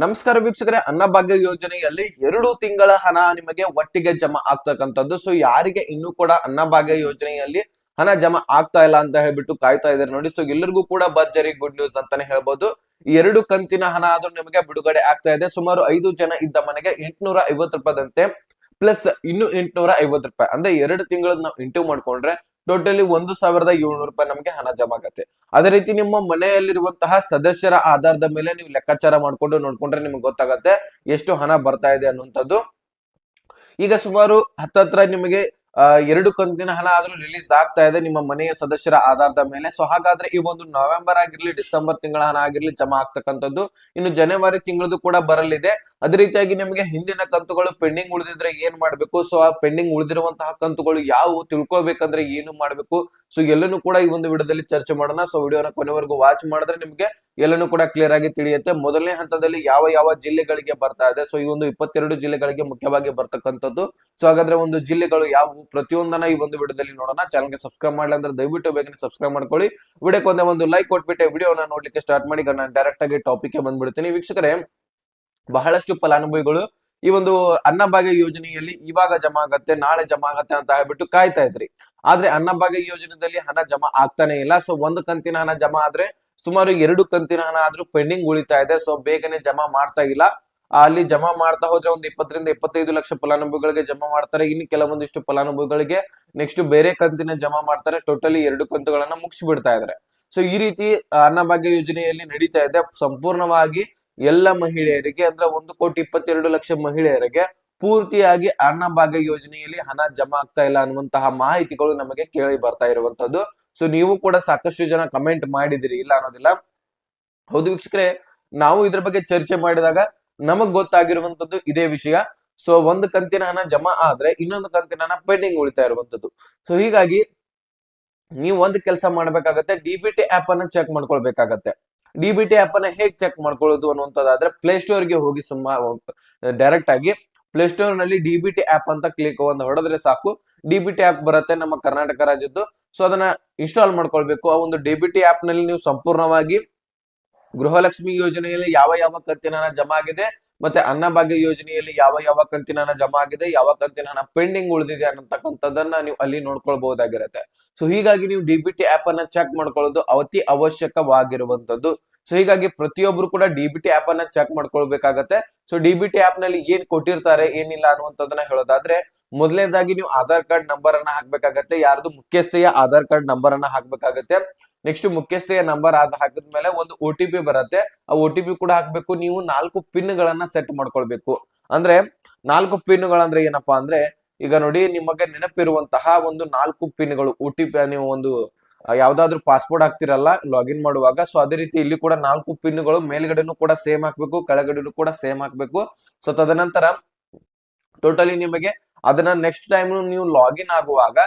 ನಮಸ್ಕಾರ ವೀಕ್ಷಕರೇ, ಅನ್ನಭಾಗ್ಯ ಯೋಜನೆಯಲ್ಲಿ ಎರಡು ತಿಂಗಳ ಹಣ ನಿಮಗೆ ಒಟ್ಟಿಗೆ ಜಮಾ ಆಗ್ತಕ್ಕಂಥದ್ದು. ಸೊ ಯಾರಿಗೆ ಇನ್ನೂ ಕೂಡ ಅನ್ನಭಾಗ್ಯ ಯೋಜನೆಯಲ್ಲಿ ಹಣ ಜಮಾ ಆಗ್ತಾ ಇಲ್ಲ ಅಂತ ಹೇಳ್ಬಿಟ್ಟು ಕಾಯ್ತಾ ಇದ್ದಾರೆ ನೋಡಿ. ಸೊ ಎಲ್ಲರಿಗೂ ಕೂಡ ಭರ್ಜರಿ ಗುಡ್ ನ್ಯೂಸ್ ಅಂತಾನೆ ಹೇಳ್ಬೋದು. ಎರಡು ಕಂತಿನ ಹಣ ಆದ್ರೂ ನಿಮಗೆ ಬಿಡುಗಡೆ ಆಗ್ತಾ ಇದೆ. ಸುಮಾರು ಐದು ಜನ ಇದ್ದ ಮನೆಗೆ ಎಂಟುನೂರ ಐವತ್ತು ರೂಪಾಯಿದಂತೆ ಪ್ಲಸ್ ಇನ್ನು ಎಂಟುನೂರ ಐವತ್ತು ರೂಪಾಯಿ. ಅಂದ್ರೆ ಎರಡು ತಿಂಗಳ ನಾವು ಇಂಟು ಮಾಡ್ಕೊಂಡ್ರೆ ಟೋಟಲಿ ಒಂದು ಸಾವಿರದ ಏಳ್ನೂರು ರೂಪಾಯಿ ನಮಗೆ ಹಣ ಜಮಾ ಆಗತ್ತೆ. ಅದೇ ರೀತಿ ನಿಮ್ಮ ಮನೆಯಲ್ಲಿರುವಂತಹ ಸದಸ್ಯರ ಆಧಾರದ ಮೇಲೆ ನೀವು ಲೆಕ್ಕಾಚಾರ ಮಾಡಿಕೊಂಡು ನೋಡ್ಕೊಂಡ್ರೆ ನಿಮ್ಗೆ ಗೊತ್ತಾಗತ್ತೆ ಎಷ್ಟು ಹಣ ಬರ್ತಾ ಇದೆ ಅನ್ನುವಂಥದ್ದು. ಈಗ ಸುಮಾರು ಹತ್ತತ್ರ ನಿಮಗೆ ಎರಡು ಕಂತಿನ ಹಣ ಆದ್ರೂ ರಿಲೀಸ್ ಆಗ್ತಾ ಇದೆ ನಿಮ್ಮ ಮನೆಯ ಸದಸ್ಯರ ಆಧಾರದ ಮೇಲೆ. ಸೊ ಹಾಗಾದ್ರೆ ಈ ಒಂದು ನವೆಂಬರ್ ಆಗಿರ್ಲಿ ಡಿಸೆಂಬರ್ ತಿಂಗಳ ಹಣ ಆಗಿರ್ಲಿ ಜಮಾ ಆಗ್ತಕ್ಕಂಥದ್ದು ಇನ್ನು ಜನವರಿ ತಿಂಗಳದು ಕೂಡ ಬರಲಿದೆ. ಅದೇ ರೀತಿಯಾಗಿ ನಿಮಗೆ ಹಿಂದಿನ ಕಂತುಗಳು ಪೆಂಡಿಂಗ್ ಉಳಿದಿದ್ರೆ ಏನ್ ಮಾಡ್ಬೇಕು? ಸೊ ಆ ಪೆಂಡಿಂಗ್ ಉಳಿದಿರುವಂತಹ ಕಂತುಗಳು ಯಾವುವು? ತಿಳ್ಕೊಬೇಕಂದ್ರೆ ಏನು ಮಾಡ್ಬೇಕು? ಸೊ ಎಲ್ಲನೂ ಕೂಡ ಈ ಒಂದು ವಿಡಿಯೋದಲ್ಲಿ ಚರ್ಚೆ ಮಾಡೋಣ. ಸೊ ವಿಡಿಯೋನ ಕೊನೆವರೆಗೂ ವಾಚ್ ಮಾಡಿದ್ರೆ ನಿಮಗೆ ಎಲ್ಲನೂ ಕೂಡ ಕ್ಲಿಯರ್ ಆಗಿ ತಿಳಿಯುತ್ತೆ. ಮೊದಲನೇ ಹಂತದಲ್ಲಿ ಯಾವ ಯಾವ ಜಿಲ್ಲೆಗಳಿಗೆ ಬರ್ತಾ ಇದೆ. ಸೊ ಈ ಒಂದು ಇಪ್ಪತ್ತೆರಡು ಜಿಲ್ಲೆಗಳಿಗೆ ಮುಖ್ಯವಾಗಿ ಬರ್ತಕ್ಕಂಥದ್ದು. ಸೊ ಹಾಗಾದ್ರೆ ಒಂದು ಜಿಲ್ಲೆಗಳು ಯಾವ ಪ್ರತಿಯೊಂದನ್ನ ಈ ಒಂದು ವಿಡಿಯೋದಲ್ಲಿ ನೋಡೋಣ. ಚಾನಲ್ಗೆ ಸಬ್ಸ್ಕ್ರೈಬ್ ಮಾಡಲಿ ಅಂದ್ರೆ ದಯವಿಟ್ಟು ಬೇಗನೆ ಸಬ್ಸ್ಕ್ರೈಬ್ ಮಾಡ್ಕೊಳ್ಳಿ. ವಿಡಿಯೋಕ್ಕೆ ಒಂದೇ ಒಂದು ಲೈಕ್ ಕೊಟ್ಬಿಟ್ಟು ವಿಡಿಯೋನ ನೋಡ್ಲಿಕ್ಕೆ ಸ್ಟಾರ್ಟ್ ಮಾಡಿ ನಾನು ಡೈರೆಕ್ಟ್ ಆಗಿ ಟಾಪಿಕ್ ಬಂದ್ಬಿಡ್ತೀನಿ. ವೀಕ್ಷಕರೇ, ಬಹಳಷ್ಟು ಫಲಾನುಭವಿಗಳು ಈ ಒಂದು ಅನ್ನಭಾಗ್ಯ ಯೋಜನೆಯಲ್ಲಿ ಇವಾಗ ಜಮಾ ಆಗತ್ತೆ, ನಾಳೆ ಜಮಾ ಆಗತ್ತೆ ಅಂತ ಹೇಳ್ಬಿಟ್ಟು ಕಾಯ್ತಾ ಇದ್ರಿ. ಆದ್ರೆ ಅನ್ನಭಾಗ್ಯ ಯೋಜನೆಯಲ್ಲಿ ಹಣ ಜಮಾ ಆಗ್ತಾನೆ ಇಲ್ಲ. ಸೊ ಒಂದು ಕಂತಿನ ಹಣ ಜಮಾ ಆದ್ರೆ ಸುಮಾರು ಎರಡು ಕಂತಿನ ಹಣ ಆದ್ರೂ ಪೆಂಡಿಂಗ್ ಉಳಿತಾ ಇದೆ. ಸೊ ಬೇಗನೆ ಜಮಾ ಮಾಡ್ತಾ ಇಲ್ಲ. ಅಲ್ಲಿ ಜಮಾ ಮಾಡ್ತಾ ಹೋದ್ರೆ ಒಂದು ಇಪ್ಪತ್ತರಿಂದ ಇಪ್ಪತ್ತೈದು ಲಕ್ಷ ಫಲಾನುಭವಿಗಳಿಗೆ ಜಮಾ ಮಾಡ್ತಾರೆ. ಇನ್ನು ಕೆಲವೊಂದಿಷ್ಟು ಫಲಾನುಭವಿಗಳಿಗೆ ನೆಕ್ಸ್ಟ್ ಬೇರೆ ಕಂತಿನ ಜಮಾ ಮಾಡ್ತಾರೆ. ಟೋಟಲಿ ಎರಡು ಕಂತುಗಳನ್ನ ಮುಗಿಸಿ ಬಿಡ್ತಾ ಇದಾರೆ. ಸೊ ಈ ರೀತಿ ಅನ್ನಭಾಗ್ಯ ಯೋಜನೆಯಲ್ಲಿ ನಡೀತಾ ಇದೆ. ಸಂಪೂರ್ಣವಾಗಿ ಎಲ್ಲ ಮಹಿಳೆಯರಿಗೆ, ಅಂದ್ರೆ ಒಂದು ಕೋಟಿ ಇಪ್ಪತ್ತೆರಡು ಲಕ್ಷ ಮಹಿಳೆಯರಿಗೆ ಪೂರ್ತಿಯಾಗಿ ಅನ್ನಭಾಗ್ಯ ಯೋಜನೆಯಲ್ಲಿ ಹಣ ಜಮಾ ಆಗ್ತಾ ಇಲ್ಲ ಅನ್ನುವಂತಹ ಮಾಹಿತಿಗಳು ನಮಗೆ ಕೇಳಿ ಬರ್ತಾ ಇರುವಂತದ್ದು ಸೊ ನೀವು ಕೂಡ ಸಾಕಷ್ಟು ಜನ ಕಮೆಂಟ್ ಮಾಡಿದಿರಿ ಇಲ್ಲ ಅನ್ನೋದಿಲ್ಲ. ಹೌದು ವೀಕ್ಷಕರೇ, ನಾವು ಇದ್ರ ಬಗ್ಗೆ ಚರ್ಚೆ ಮಾಡಿದಾಗ ನಮಗ್ ಗೊತ್ತಾಗಿರುವಂತದ್ದು ಇದೇ ವಿಷಯ. ಸೊ ಒಂದು ಕಂತಿನ ಹಣ ಜಮಾ ಆದ್ರೆ ಇನ್ನೊಂದು ಕಂತಿನ ಹಣ ಪೆಂಡಿಂಗ್ ಉಳಿತಾ ಇರುವಂತದ್ದು ಸೊ ಹೀಗಾಗಿ ನೀವು ಒಂದು ಕೆಲಸ ಮಾಡ್ಬೇಕಾಗತ್ತೆ ಡಿ ಬಿ ಆಪ್ ಅನ್ನ ಚೆಕ್ ಮಾಡ್ಕೊಳ್ಬೇಕಾಗತ್ತೆ. ಡಿ ಬಿ ಆಪ್ ಅನ್ನ ಹೇಗ್ ಚೆಕ್ ಮಾಡ್ಕೊಳ್ಳೋದು ಅನ್ನುವಂಥದ್ದಾದ್ರೆ ಪ್ಲೇ ಸ್ಟೋರ್ಗೆ ಹೋಗಿ ಸುಮ್ಮ ಡೈರೆಕ್ಟ್ ಆಗಿ ಪ್ಲೇ ಸ್ಟೋರ್ನಲ್ಲಿ ಡಿ ಬಿ ಆಪ್ ಅಂತ ಕ್ಲಿಕ್ ಒಂದು ಹೊಡೆದ್ರೆ ಸಾಕು. ಡಿ ಬಿ ಟಿ ಆಪ್ ಬರುತ್ತೆ ನಮ್ಮ ಕರ್ನಾಟಕ ರಾಜ್ಯದ್ದು. ಸೊ ಅದನ್ನ ಇನ್ಸ್ಟಾಲ್ ಮಾಡ್ಕೊಳ್ಬೇಕು. ಆ ಒಂದು ಡಿ ಬಿ ಆಪ್ನಲ್ಲಿ ನೀವು ಸಂಪೂರ್ಣವಾಗಿ ಗೃಹಲಕ್ಷ್ಮಿ ಯೋಜನೆಯಲ್ಲಿ ಯಾವ ಯಾವ ಕಂತಿನ ಜಮಾ ಆಗಿದೆ, ಮತ್ತೆ ಅನ್ನಭಾಗ್ಯ ಯೋಜನೆಯಲ್ಲಿ ಯಾವ ಯಾವ ಕಂತಿನ ಜಮಾ ಆಗಿದೆ, ಯಾವ ಕಂತಿನ ಪೆಂಡಿಂಗ್ ಉಳಿದಿದೆ ಅನ್ನತಕ್ಕಂಥದ್ದನ್ನ ನೀವು ಅಲ್ಲಿ ನೋಡ್ಕೊಳ್ಬಹುದಾಗಿರುತ್ತೆ. ಸೊ ಹೀಗಾಗಿ ನೀವು ಡಿ ಬಿ ಆಪ್ ಅನ್ನ ಚೆಕ್ ಮಾಡ್ಕೊಳ್ಳೋದು ಅತಿ ಅವಶ್ಯಕವಾಗಿರುವಂತದ್ದು ಸೊ ಹೀಗಾಗಿ ಪ್ರತಿಯೊಬ್ರು ಕೂಡ ಡಿ ಬಿ ಆಪ್ ಅನ್ನ ಚೆಕ್ ಮಾಡ್ಕೊಳ್ಬೇಕಾಗತ್ತೆ. ಸೊ ಡಿ ಬಿ ಟಿ ಆಪ್ನಲ್ಲಿ ಏನ್ ಕೊಟ್ಟಿರ್ತಾರೆ, ಏನಿಲ್ಲ ಅನ್ನುವಂಥದ್ದನ್ನ ಹೇಳೋದಾದ್ರೆ, ಮೊದಲನೇದಾಗಿ ನೀವು ಆಧಾರ್ ಕಾರ್ಡ್ ನಂಬರ್ ಅನ್ನ ಹಾಕ್ಬೇಕಾಗತ್ತೆ, ಯಾರ್ದು ಮುಖ್ಯಸ್ಥೆಯ ಆಧಾರ್ ಕಾರ್ಡ್ ನಂಬರ್ ಅನ್ನ ಹಾಕ್ಬೇಕಾಗತ್ತೆ. ನೆಕ್ಸ್ಟ್ ಮುಖ್ಯಸ್ಥೆಯ ನಂಬರ್ ಅದ್ ಹಾಕಿದ್ಮೇಲೆ ಒಂದು ಒ ಟಿ ಪಿ ಬರುತ್ತೆ. ಆ ಒ ಟಿ ಪಿ ಕೂಡ ಹಾಕ್ಬೇಕು, ನೀವು ನಾಲ್ಕು ಪಿನ್ ಗಳನ್ನ ಸೆಟ್ ಮಾಡ್ಕೊಳ್ಬೇಕು. ಅಂದ್ರೆ, ನಾಲ್ಕು ಪಿನ್ ಗಳಂದ್ರೆ ಏನಪ್ಪಾ ಅಂದ್ರೆ, ಈಗ ನೋಡಿ ನಿಮಗೆ ನೆನಪಿರುವಂತಹ ಒಂದು ನಾಲ್ಕು ಪಿನ್ಗಳು ಒ ಟಿ ಪಿ ನೀವು ಒಂದು ಯಾವ್ದಾದ್ರು ಪಾಸ್ಪೋರ್ಟ್ ಹಾಕ್ತಿರಲ್ಲ ಲಾಗಿನ್ ಮಾಡುವಾಗ. ಸೊ ಅದೇ ರೀತಿ ಇಲ್ಲಿ ಕೂಡ ನಾಲ್ಕು ಪಿನ್ಗಳು ಮೇಲ್ಗಡೆನು ಕೂಡ ಸೇಮ್ ಹಾಕ್ಬೇಕು, ಕೆಳಗಡೆನೂ ಕೂಡ ಸೇಮ್ ಹಾಕ್ಬೇಕು. ಸೊ ತದನಂತರ ಟೋಟಲಿ ನಿಮಗೆ ಅದನ್ನ ನೆಕ್ಸ್ಟ್ ಟೈಮ್ ನೀವು ಲಾಗಿನ್ ಆಗುವಾಗ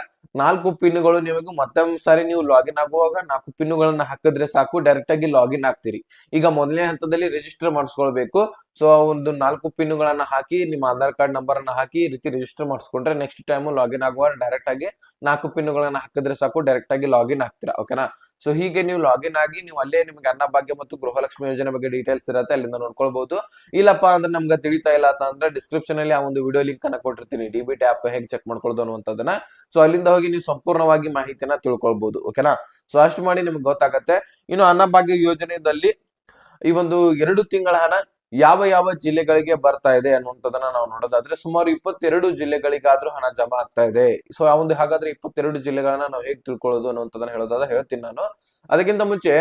ನಾಲ್ಕು ಪಿನ್ಗಳು ನಿಮಗೆ ಮತ್ತೊಂದ್ ಸಾರಿ ನೀವು ಲಾಗಿನ್ ಆಗುವಾಗ ನಾಲ್ಕು ಪಿನ್ಗಳನ್ನ ಹಾಕಿದ್ರೆ ಸಾಕು ಡೈರೆಕ್ಟ್ ಆಗಿ ಲಾಗಿನ್ ಆಗ್ತೀರಿ. ಈಗ ಮೊದಲನೇ ಹಂತದಲ್ಲಿ ರಿಜಿಸ್ಟರ್ ಮಾಡಿಸ್ಕೊಳ್ಬೇಕು. ಸೊ ಒಂದು ನಾಲ್ಕು ಪಿನ್ಗಳನ್ನ ಹಾಕಿ, ನಿಮ್ಮ ಆಧಾರ್ ಕಾರ್ಡ್ ನಂಬರ್ ಅನ್ನ ಹಾಕಿ ಈ ರೀತಿ ರಿಜಿಸ್ಟರ್ ಮಾಡಿಸ್ಕೊಂಡ್ರೆ ನೆಕ್ಸ್ಟ್ ಟೈಮ್ ಲಾಗಿನ್ ಆಗುವಾಗ ಡೈರೆಕ್ಟ್ ಆಗಿ ನಾಲ್ಕು ಪಿನ್ಗಳನ್ನ ಹಾಕಿದ್ರೆ ಸಾಕು ಡೈರೆಕ್ಟ್ ಆಗಿ ಲಾಗಿನ್ ಆಗ್ತೀರಾ ಓಕೆನಾ ಸೊ ಹೀಗೆ ನೀವು ಲಾಗಿನ್ ಆಗಿ ನೀವು ಅಲ್ಲೇ ನಿಮ್ಗೆ ಅನ್ನಭಾಗ್ಯ ಮತ್ತು ಗೃಹಲಕ್ಷ್ಮಿ ಯೋಜನೆ ಬಗ್ಗೆ ಡೀಟೇಲ್ಸ್ ಇರುತ್ತೆ, ಅಲ್ಲಿಂದ ನೋಡ್ಕೊಳ್ಬಹುದು ಇಲ್ಲಪ್ಪ ಅಂದ್ರೆ ನಮ್ಗೆ ತಿಳಿತಾ ಇಲ್ಲ ಅಂತ ಅಂದ್ರೆ ಡಿಸ್ಕ್ರಿಪ್ಷನ್ ಅಲ್ಲಿ ಆ ಒಂದು ವಿಡಿಯೋ ಲಿಂಕ್ ಅನ್ನ ಕೊಟ್ಟಿರ್ತೀನಿ. ಡಿ ಆಪ್ ಹೇಗೆ ಚೆಕ್ ಮಾಡ್ಕೊಳ್ಳೋದು ಅನ್ನುವಂಥದ್ದನ್ನ. ಸೊ ಅಲ್ಲಿಂದ ಹೋಗಿ ನೀವು ಸಂಪೂರ್ಣವಾಗಿ ಮಾಹಿತಿನ ತಿಳ್ಕೊಳ್ಬಹುದು ಓಕೆನಾ ಸೊ ಅಷ್ಟು ಮಾಡಿ ನಿಮ್ಗೆ ಗೊತ್ತಾಗತ್ತೆ. ಇನ್ನು ಅನ್ನಭಾಗ್ಯ ಯೋಜನೆಯಲ್ಲಿ ಈ ಒಂದು ಎರಡು ತಿಂಗಳ ಹಣ ಯಾವ ಯಾವ ಜಿಲ್ಲೆಗಳಿಗೆ ಬರ್ತಾ ಇದೆ ಅನ್ನುವಂಥದ್ದನ್ನ ನಾವು ನೋಡೋದಾದ್ರೆ ಸುಮಾರು ಇಪ್ಪತ್ತೆರಡು ಜಿಲ್ಲೆಗಳಿಗಾದ್ರೂ ಹಣ ಜಮಾ ಆಗ್ತಾ ಇದೆ. ಸೊ ಆ ಒಂದು ಹಾಗಾದ್ರೆ ಇಪ್ಪತ್ತೆರಡು ಜಿಲ್ಲೆಗಳನ್ನ ನಾವು ಹೇಗೆ ತಿಳ್ಕೊಳ್ಳೋದು ಅನ್ನುವಂಥದ್ದನ್ನ ಹೇಳೋದಾದ್ರೆ ಹೇಳ್ತೀನಿ ನಾನು. ಅದಕ್ಕಿಂತ ಮುಂಚೆ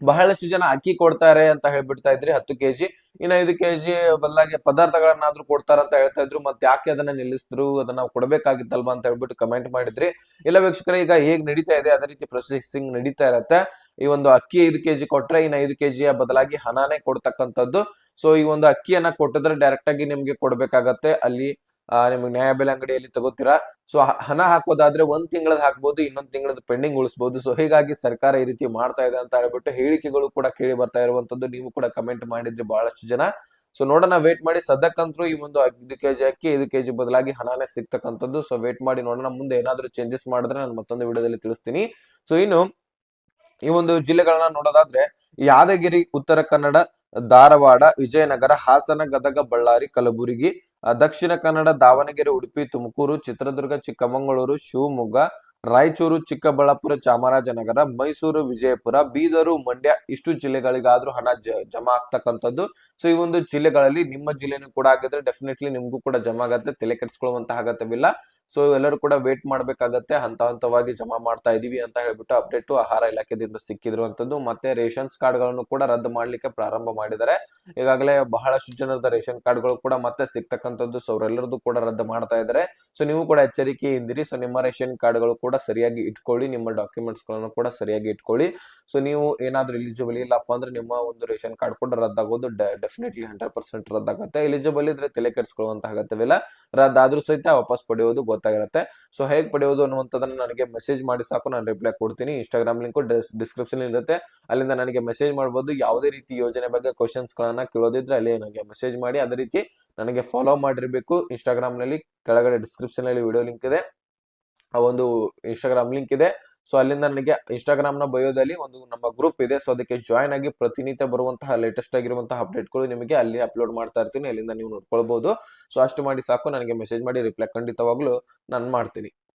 ಬಹಳಷ್ಟು ಜನ ಅಕ್ಕಿ ಕೊಡ್ತಾರೆ ಅಂತ ಹೇಳ್ಬಿಡ್ತಾ ಇದ್ರಿ, ಹತ್ತು ಕೆಜಿ. ಇನ್ನು ಐದು ಕೆಜಿ ಬದಲಾಗಿ ಪದಾರ್ಥಗಳನ್ನಾದ್ರೂ ಕೊಡ್ತಾರ ಅಂತ ಹೇಳ್ತಾ ಇದ್ರು, ಮತ್ತೆ ಯಾಕೆ ಅದನ್ನ ನಿಲ್ಲಿಸಿದ್ರು, ಅದನ್ನ ಕೊಡಬೇಕಾಗಿತ್ತಲ್ವಾ ಅಂತ ಹೇಳ್ಬಿಟ್ಟು ಕಮೆಂಟ್ ಮಾಡಿದ್ರಿ. ಇಲ್ಲ ವೀಕ್ಷಕರೇ, ಈಗ ಹೇಗ್ ನಡೀತಾ ಇದೆ, ಅದೇ ರೀತಿ ಪ್ರೊಸೆಸಿಂಗ್ ನಡೀತಾ ಇರತ್ತೆ. ಈ ಒಂದು ಅಕ್ಕಿ ಐದು ಕೆಜಿ ಕೊಟ್ರೆ ಇನ್ನು ಐದು ಕೆಜಿಯ ಬದಲಾಗಿ ಹಣಾನೇ ಕೊಡ್ತಕ್ಕಂಥದ್ದು. ಸೊ ಈ ಒಂದು ಅಕ್ಕಿಯನ್ನ ಕೊಟ್ಟಿದ್ರೆ ಡೈರೆಕ್ಟ್ ಆಗಿ ನಿಮ್ಗೆ ಕೊಡ್ಬೇಕಾಗತ್ತೆ. ಅಲ್ಲಿ ನಿಮ್ಗೆ ನ್ಯಾಯಬೆಲೆ ಅಂಗಡಿಯಲ್ಲಿ ತಗೋತೀರಾ? ಸೊ ಹಣ ಹಾಕೋದಾದ್ರೆ ಒಂದ್ ತಿಂಗಳದ್ ಹಾಕ್ಬಹುದು ಇನ್ನೊಂದ್ ತಿಂಗಳದ ಪೆಂಡಿಂಗ್ ಉಳಿಸಬಹುದು ಸೊ ಹೀಗಾಗಿ ಸರ್ಕಾರ ಈ ರೀತಿ ಮಾಡ್ತಾ ಇದೆ ಅಂತ ಹೇಳ್ಬಿಟ್ಟು ಹೇಳಿಕೆಗಳು ಕೂಡ ಕೇಳಿ ಬರ್ತಾ ಇರುವಂತದ್ದು ನೀವು ಕೂಡ ಕಮೆಂಟ್ ಮಾಡಿದ್ರೆ ಬಹಳಷ್ಟು ಜನ. ಸೊ ನೋಡೋಣ ವೇಟ್ ಮಾಡಿ. ಸದ್ಯಕ್ಕಂತೂ ಈ ಒಂದು ಐದು ಕೆಜಿ ಅಕ್ಕಿ, ಐದು ಕೆಜಿ ಬದಲಾಗಿ ಹಣನೇ ಸಿಗ್ತಕ್ಕಂಥದ್ದು. ಸೊ ವೇಟ್ ಮಾಡಿ ನೋಡೋಣ. ಮುಂದೆ ಏನಾದ್ರೂ ಚೇಂಜಸ್ ಮಾಡಿದ್ರೆ ನಾನು ಮತ್ತೊಂದು ವಿಡಿಯೋದಲ್ಲಿ ತಿಳಿಸ್ತೀನಿ. ಸೊ ಇನ್ನು ಈ ಒಂದು ಜಿಲ್ಲೆಗಳನ್ನ ನೋಡೋದಾದ್ರೆ ಯಾದಗಿರಿ, ಉತ್ತರ ಕನ್ನಡ, ಧಾರವಾಡ, ವಿಜಯನಗರ, ಹಾಸನ, ಗದಗ, ಬಳ್ಳಾರಿ, ಕಲಬುರಗಿ ದಕ್ಷಿಣ ಕನ್ನಡ, ದಾವಣಗೆರೆ, ಉಡುಪಿ, ತುಮಕೂರು, ಚಿತ್ರದುರ್ಗ, ಚಿಕ್ಕಮಗಳೂರು, ಶಿವಮೊಗ್ಗ ರಾಯಚೂರು, ಚಿಕ್ಕಬಳ್ಳಾಪುರ, ಚಾಮರಾಜನಗರ, ಮೈಸೂರು, ವಿಜಯಪುರ, ಬೀದರು, ಮಂಡ್ಯ ಇಷ್ಟು ಜಿಲ್ಲೆಗಳಿಗಾದ್ರೂ ಹಣ ಜಮಾ ಆಗ್ತಕ್ಕಂಥದ್ದು. ಸೊ ಈ ಒಂದು ಜಿಲ್ಲೆಗಳಲ್ಲಿ ನಿಮ್ಮ ಜಿಲ್ಲೆನೂ ಕೂಡ ಆಗಿದ್ರೆ ಡೆಫಿನೆಟ್ಲಿ ನಿಮಗೂ ಕೂಡ ಜಮಾ ಆಗತ್ತೆ, ತಲೆ ಕೆಡಿಸ್ಕೊಳ್ಳುವಂತಹ ಅಗತ್ಯವಿಲ್ಲ. ಸೊ ಎಲ್ಲರೂ ಕೂಡ ವೇಟ್ ಮಾಡ್ಬೇಕಾಗತ್ತೆ, ಹಂತ ಹಂತವಾಗಿ ಜಮಾ ಮಾಡ್ತಾ ಇದೀವಿ ಅಂತ ಹೇಳ್ಬಿಟ್ಟು ಅಪ್ಡೇಟ್ ಆಹಾರ ಇಲಾಖೆದಿಂದ ಸಿಕ್ಕಿರುವಂತದ್ದು ಮತ್ತೆ ರೇಷನ್ಸ್ ಕಾರ್ಡ್ಗಳನ್ನು ಕೂಡ ರದ್ದು ಮಾಡ್ಲಿಕ್ಕೆ ಪ್ರಾರಂಭ ಮಾಡಿದ್ದಾರೆ. ಈಗಾಗಲೇ ಬಹಳಷ್ಟು ಜನರದ ರೇಷನ್ ಕಾರ್ಡ್ಗಳು ಕೂಡ ಮತ್ತೆ ಸಿಗ್ತಕ್ಕಂಥದ್ದು, ಸೊ, ಅವರೆಲ್ಲರದ್ದು ಕೂಡ ರದ್ದು ಮಾಡ್ತಾ ಇದ್ದಾರೆ. ಸೊ ನೀವು ಕೂಡ ಎಚ್ಚರಿಕೆ ಎಚ್ಚರಿಕೆಯಿಂದಿರಿ. ಸೊ ನಿಮ್ಮ ರೇಷನ್ ಕಾರ್ಡ್ಗಳು ಕೂಡ ಸರಿಯಾಗಿ ಇಟ್ಕೊಳ್ಳಿ, ನಿಮ್ಮ ಡಾಕ್ಯುಮೆಂಟ್ಸ್ಗಳನ್ನು ಕೂಡ ಸರಿಯಾಗಿ ಇಟ್ಕೊಳ್ಳಿ. ಸೊ ನೀವು ಏನಾದ್ರೂ ಎಲಿಜಿಬಲ್ ಇಲ್ಲಪ್ಪ ಅಂದ್ರೆ ನಿಮ್ಮ ಒಂದು ರೇಷನ್ ಕಾರ್ಡ್ ಕೂಡ ರದ್ದಾಗೋದು ಡೆಫಿನೆಟ್ಲಿ ಹಂಡ್ರೆಡ್ ಪರ್ಸೆಂಟ್ ರದ್ದಾಗುತ್ತೆ. ಎಲಿಜಿಬಲ್ ಇದ್ರೆ ತಲೆ ಕೆಡಿಸ್ಕೊಳ್ಳುವಂತ ಅಗತ್ಯವಿಲ್ಲ. ರದ್ದಾದ್ರೂ ಸಹಿತ ವಾಪಸ್ ಪಡೆಯೋದು ಗೊತ್ತಾಗಿರುತ್ತೆ. ಸೊ ಹೇಗೆ ಪಡೆಯೋದು ಅನ್ನುವಂಥದ್ದನ್ನ ನನಗೆ ಮೆಸೇಜ್ ಮಾಡಿ ಸಾಕು. ನಾನು ರಿಪ್ಲೈ ಕೊಡ್ತೀನಿ. ಇನ್ಸ್ಟಾಗ್ರಾಮ್ ಲಿಂಕು ಡಿಸ್ಕ್ರಿಪ್ಷನ್ ಇರುತ್ತೆ. ಅಲ್ಲಿಂದ ನನಗೆ ಮೆಸೇಜ್ ಮಾಡ್ಬೋದು. ಯಾವುದೇ ರೀತಿ ಯೋಜನೆ ಬಗ್ಗೆ ಕ್ವಶನ್ಸ್ ಗಳನ್ನ ಕೇಳೋದಿದ್ರೆ ಅಲ್ಲಿ ನನಗೆ ಮೆಸೇಜ್ ಮಾಡಿ. ಅದೇ ರೀತಿ ನನಗೆ ಫಾಲೋ ಮಾಡಿರಬೇಕು. ಇನ್ಸ್ಟಾಗ್ರಾಮ್ನಲ್ಲಿ ಕೆಳಗಡೆ ಡಿಸ್ಕ್ರಿಪ್ಷನ್ ಅಲ್ಲಿ ವಿಡಿಯೋ ಲಿಂಕ್ ಇದೆ. ಆ ಒಂದು ಇನ್ಸ್ಟಾಗ್ರಾಮ್ ಲಿಂಕ್ ಇದೆ. ಸೊ ಅಲ್ಲಿಂದ ನನಗೆ ಇನ್ಸ್ಟಾಗ್ರಾಮ್ನ ಬಯೋದಲ್ಲಿ ಒಂದು ನಮ್ಮ ಗ್ರೂಪ್ ಇದೆ. ಸೊ ಅದಕ್ಕೆ ಜಾಯ್ನ್ ಆಗಿ ಪ್ರತಿನಿತ್ಯ ಬರುವಂತಹ ಲೇಟೆಸ್ಟ್ ಆಗಿರುವಂತಹ ಅಪ್ಡೇಟ್ಗಳು ನಿಮಗೆ ಅಲ್ಲಿ ಅಪ್ಲೋಡ್ ಮಾಡ್ತಾ ಇರ್ತೀನಿ. ಅಲ್ಲಿಂದ ನೀವು ನೋಡ್ಕೊಳ್ಬಹುದು ಸೊ ಅಷ್ಟು ಮಾಡಿ ಸಾಕು. ನನಗೆ ಮೆಸೇಜ್ ಮಾಡಿ. ರಿಪ್ಲೈ ಖಂಡಿತವಾಗ್ಲೂ ನಾನು ಮಾಡ್ತೀನಿ.